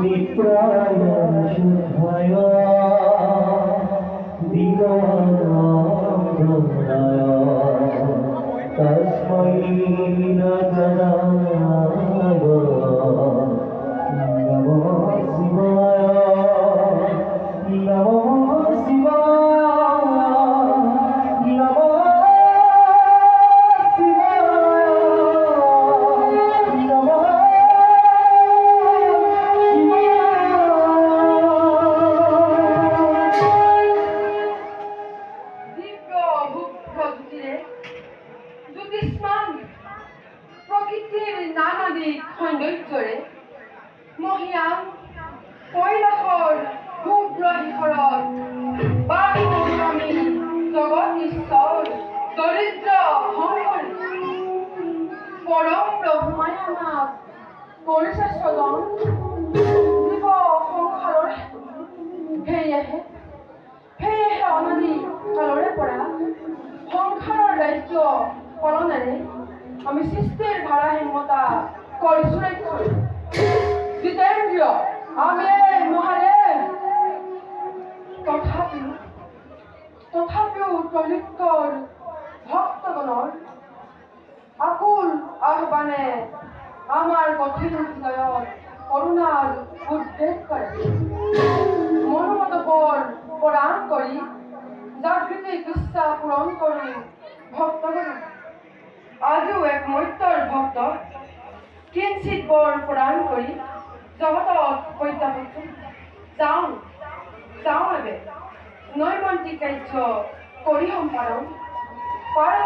নিত্যায় শুদ্ধায় দিগন্তরায় তস্मै নগরায় প্রকৃতির নানা দিক সৌন্দৰ্যৰে মহিয়ান কৈলাসৰ শুভ্ৰ শিখৰত বাস আমি জগত ঈশ্বৰ দৰিদ্ৰ সংকৰ পৰম ব্ৰহ্মাই আমাক স্বজন জীৱ সংসাৰৰ সেয়েহে সেয়েহে অনাদি কালৰে পৰা সংসাৰৰ দায়িত্ব পালনেৰে আমি সৃষ্টিৰ ভাৰসাম্যতা কৰিছো ৰক্ষণ জিতেন্দ্ৰিয় আমি এই মহাদেৱ তথাপিও তথাপিও দলিতৰ ভক্তগণৰ আকুল আহ্বানে আমাৰ কঠিন হৃদয়ত করুণার উদ্বেগ করে। মনোমত বল প্রদান করি জাগৃতিক ইচ্ছা পূরণ করি ভক্তগণ আজিও এক মৈত্যর ভক্ত কিঞ্চিত বৰ প্ৰদান কৰি জগতত প্ৰত্যাৱিত যাওঁ যাওঁ এবে নৈমন্তিক কাৰ্য কৰি সম্পাদন কৰা